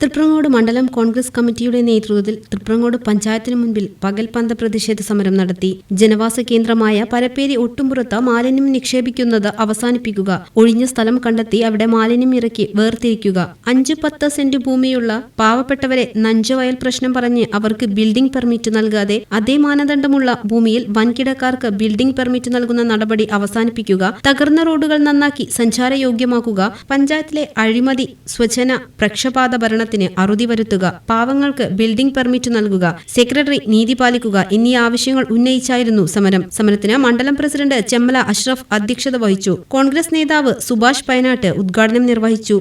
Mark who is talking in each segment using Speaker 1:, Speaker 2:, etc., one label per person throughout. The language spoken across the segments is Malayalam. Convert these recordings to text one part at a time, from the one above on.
Speaker 1: തൃപ്രങ്ങോട് മണ്ഡലം കോൺഗ്രസ് കമ്മിറ്റിയുടെ നേതൃത്വത്തിൽ തൃപ്രങ്ങോട് പഞ്ചായത്തിന് മുൻപിൽ പകൽപന്ത പ്രതിഷേധ സമരം നടത്തി. ജനവാസ കേന്ദ്രമായ പരപ്പേരി ഒട്ടുംപുറത്ത് മാലിന്യം നിക്ഷേപിക്കുന്നത് അവസാനിപ്പിക്കുക. ഒഴിഞ്ഞ സ്ഥലം കണ്ടെത്തി അവിടെ മാലിന്യം ഇറക്കി വേർതിരിക്കുക. അഞ്ച് പത്ത് സെന്റ് ഭൂമിയുള്ള പാവപ്പെട്ടവരെ നഞ്ചവയൽ പ്രശ്നം പറഞ്ഞ് അവർക്ക് ബിൽഡിംഗ് പെർമിറ്റ് നൽകാതെ അതേ മാനദണ്ഡമുള്ള ഭൂമിയിൽ വൻകിടക്കാർക്ക് ബിൽഡിംഗ് പെർമിറ്റ് നൽകുന്ന നടപടി അവസാനിപ്പിക്കുക. തകർന്ന റോഡുകൾ നന്നാക്കി സഞ്ചാരയോഗ്യമാക്കുക. പഞ്ചായത്തിലെ അഴിമതി സ്വജന പ്രക്ഷപാത ഭരണത്തിന് അറുതി വരുത്തുക പാവങ്ങൾക്ക് ബിൽഡിംഗ് പെർമിറ്റ് നൽകുക സെക്രട്ടറി നീതി പാലിക്കുക എന്നീ ആവശ്യങ്ങൾ ഉന്നയിച്ചായിരുന്നു സമരം. സമരത്തിന് മണ്ഡലം പ്രസിഡന്റ് ചെമ്മല അഷ്റഫ് അധ്യക്ഷത വഹിച്ചു. കോൺഗ്രസ് നേതാവ് സുഭാഷ് പയനാട്ട് ഉദ്ഘാടനം നിർവഹിച്ചു.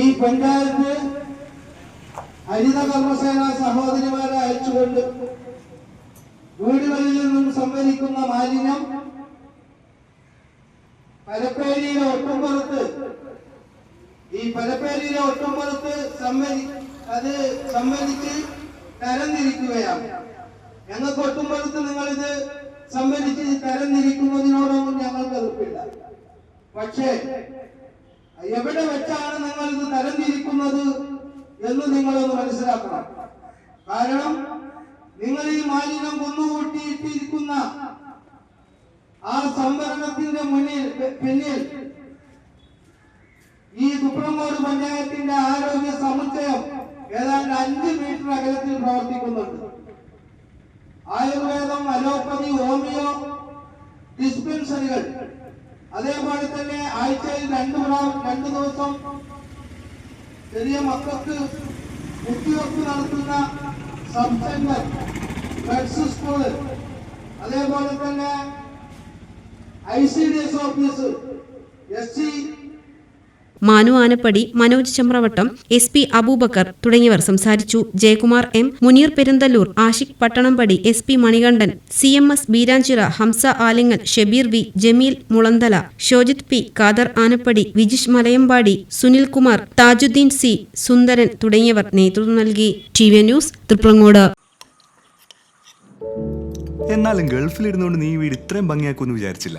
Speaker 2: ഈ പഞ്ചായത്ത് ഹരിത സഹോദരിമാരെ അയച്ചുകൊണ്ട് വീടുകളിൽ നിന്നും സംഭരിക്കുന്ന മാലിന്യം പലപ്പേരിയിലെ ഒട്ടുംപുറത്ത് ഈ പലപ്പേരിയിലെ ഒട്ടുംപുറത്ത് സമ്മതി അത് സംഭരിച്ച് തരംതിരിക്കുകയാണ്. ഞങ്ങൾക്ക് ഒട്ടുംപുറത്ത് നിങ്ങളിത് സംഭരിച്ച് തരംതിരിക്കുന്നതിനോടൊന്നും ഞങ്ങൾക്ക് എതിർപ്പില്ല. പക്ഷേ എവിടെ വെച്ചാണ് നിങ്ങൾ ഇത് തരംതിരിക്കുന്നത് എന്ന് നിങ്ങളൊന്ന് മനസ്സിലാക്കണം. കാരണം നിങ്ങൾ ഈ മാലിന്യം കൊന്നുകൂട്ടിയിട്ടിരിക്കുന്ന ആ സംവരണത്തിന്റെ മുന്നിൽ പിന്നിൽ ഈ സുപ്രമോട് പഞ്ചായത്തിന്റെ ആരോഗ്യ സമുച്ചയം ഏതാണ്ട് അഞ്ച് മീറ്റർ അകലത്തിൽ പ്രവർത്തിക്കുന്നുണ്ട്. ആയുർവേദം അലോപ്പതി ഹോമിയോ ഡിസ്പെൻസറികൾ. അതേപോലെ തന്നെ ആഴ്ചയിൽ രണ്ടു രണ്ട് ദിവസം ചെറിയ മക്കൾക്ക് കുത്തിവെപ്പ് നടത്തുന്ന സബ് സെന്റർ ഡ്രഗ്സ് സ്കൂൾ അതേപോലെ തന്നെ I C D S office S C.
Speaker 1: Manu Anappadi Manoj Chamravattam S P Aboobacker തുടങ്ങിയവർ സംസാരിച്ചു. Jayakumar M Muneer Perunthallur Ashiq Pattanampadi S P Manikandan C M S Beeranchira Hamza Alingal Shebeer V Jameel Mulanthala Shojith P Khader Anappadi Vijish Malayampadi Sunil Kumar Thajudheen C Sundaran തുടങ്ങിയവർ നേതൃത്വം നൽകി. ടി വി ന്യൂസ് തൃപ്രങ്ങോട്
Speaker 3: എന്നാലും ഗൾഫിലിരുന്നുകൊണ്ട് നീ വീട് ഇത്രയും ഭംഗിയാക്കുമെന്ന് വിചാരിച്ചില്ല.